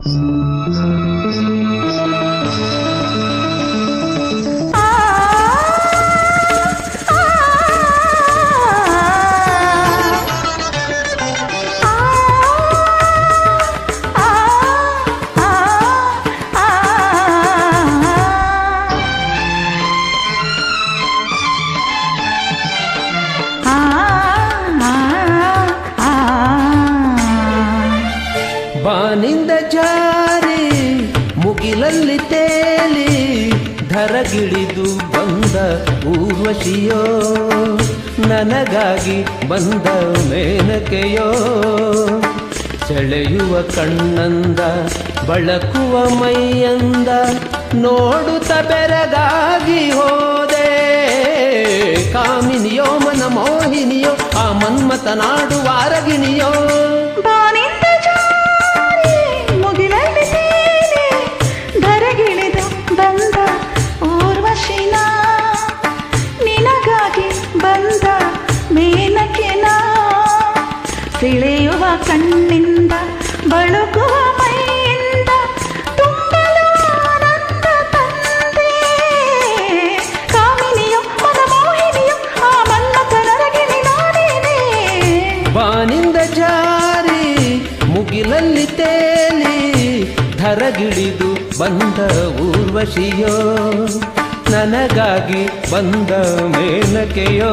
ಬಾನಿಂದ ಮುಗಿಲಲ್ಲಿ ತೇಲಿ ಧರಗಿಳಿದು ಬಂದ ಊರ್ವಶಿಯೋ, ನನಗಾಗಿ ಬಂದ ಮೇನಕೆಯೋ. ಸೆಳೆಯುವ ಕಣ್ಣಂದ, ಬಳಕುವ ಮೈಯಂದ, ನೋಡುತ್ತ ಬೆರಗಾಗಿ ಹೋದೆ. ಕಾಮಿನಿಯೋ ಮನ ಮೋಹಿನಿಯೋ ಆ ಮನ್ಮತನಾಡುವ ಅರಗಿಣಿಯೋ ಸೆಳೆಯುವ ಕಣ್ಣಿಂದ, ಬಳುಕುವ ಮೈಯಿಂದ, ತುಂಬಲು ಆನಂದ ತಂದೆ. ಕಾಮಿನಿಯು ಮನ ಮೋಹಿನಿಯು ಆ ಮನ್ಮಥನರಗಿಣಿ ನಾನೇನೆ ಬಾನಿಂದ ಜಾರಿ, ಮುಗಿಲಲ್ಲಿ ತೇಲಿ, ಧರಗಿಳಿದು ಬಂದ ಊರ್ವಶಿಯೋ. ನನಗಾಗಿ ಬಂದ ಮೇನಕೆಯೋ.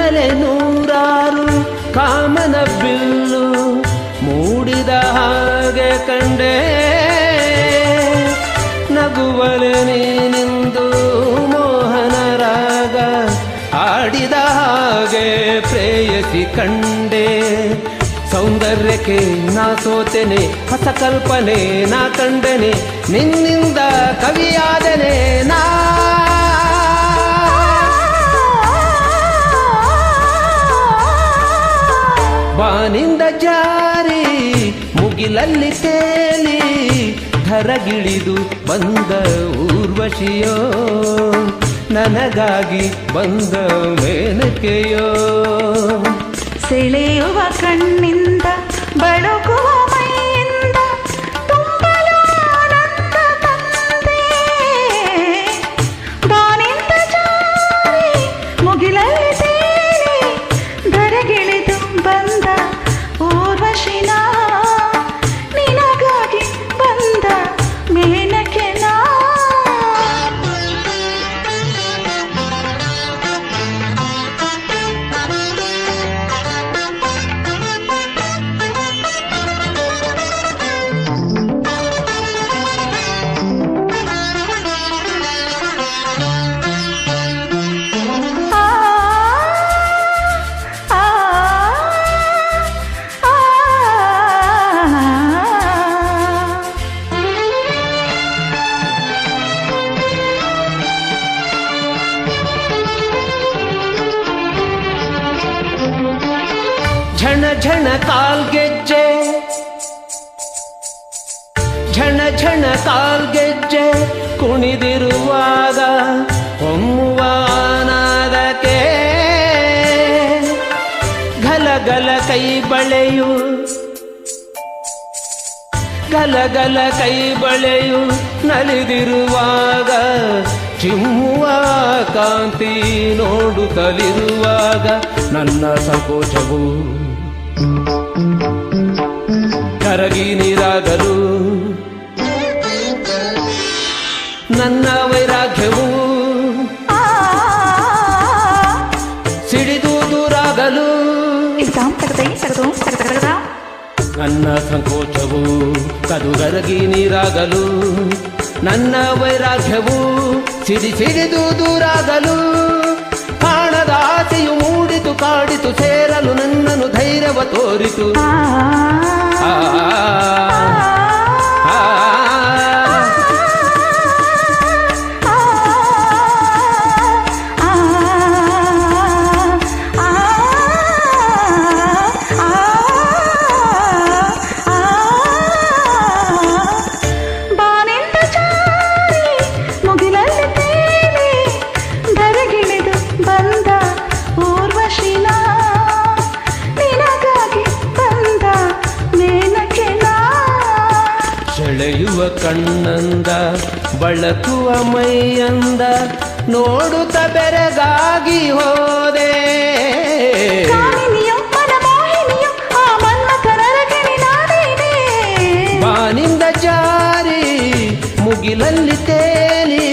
ಕಣ್ಣಲೆ ನೂರಾರು ಕಾಮನ ಬಿಲ್ಲು ಮೂಡಿದ ಹಾಗೆ ಕಂಡೆ. ನಗುವಲೆ ನೀನಿಂದು ಮೋಹನ ರಾಗ ಆಡಿದ ಹಾಗೆ ಪ್ರೇಯಸಿ ಕಂಡೆ. ಸೌಂದರ್ಯಕ್ಕೆ ನಾ ಸೋತೆನೆ, ಹೊಸ ಕಲ್ಪನೆ ನಾ ಕಂಡನೆ, ನಿನ್ನಿಂದ ಕವಿಯಾದನೆ ನಾ ಮುಗಿಲಲ್ಲಿ ತೇಲಿ ಧರಗಿಳಿದು ಬಂದ ಊರ್ವಶಿಯೋ ನನಗಾಗಿ ಬಂದ ಮೇನಕೆಯೋ. ಸೆಳೆಯುವ ಕಣ್ಣಿಂದ ಬಳುಕುವ ಝಣ ಝಣ ಕಾಲ್ಗೆಜ್ಜೆ ಝಣ ಝಣ ಕಾಲ್ಗೆಜ್ಜೆ ಕುಣಿದಿರುವಾಗ ಹೊಮ್ಮುವನಾದಕ್ಕೆ ಗಲಗಲ ಕೈ ಬಳೆಯು. ಗಲಗಲ ಕೈ ಬಳೆಯು ನಲಿದಿರುವಾಗ ಚಿಮ್ಮುವ ಕಾಂತಿ ನೋಡುತ್ತಲಿರುವಾಗ ನನ್ನ ಸಂಕೋಚವು ಕರಗಿ ನೀರಾಗಲು ನನ್ನ ವೈರಾಗ್ಯವು ಆ ಸಿಡಿದು ದೂರಾಗಲು ಇಸ್ತಾಂ ತಗದೈ ತಗದು ತಗದಗದ ನನ್ನ ಸಂಕೋಚವು ಕದುಗರಗಿ ನೀರಾಗಲು ನನ್ನ ವೈರಾಗ್ಯವು ಸಿಡಿ ಸಿಡಿದು ದೂರಾಗಲು ತೋರಿತು ಕಣ್ಣಂದ ಬಳಕುವ ಮೈಯಂದ ನೋಡುತ್ತ ಬೆರಗಾಗಿ ಹೋದೆ. ಬಾನಿಂದ ಜಾರಿ ಮುಗಿಲಲ್ಲಿ ತೇಲಿ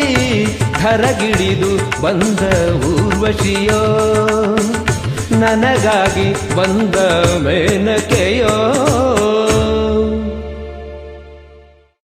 ಧರಗಿಡಿದು ಬಂದ ಊರ್ವಶಿಯೋ. ನನಗಾಗಿ ಬಂದ ಮೇನಕೆಯೋ.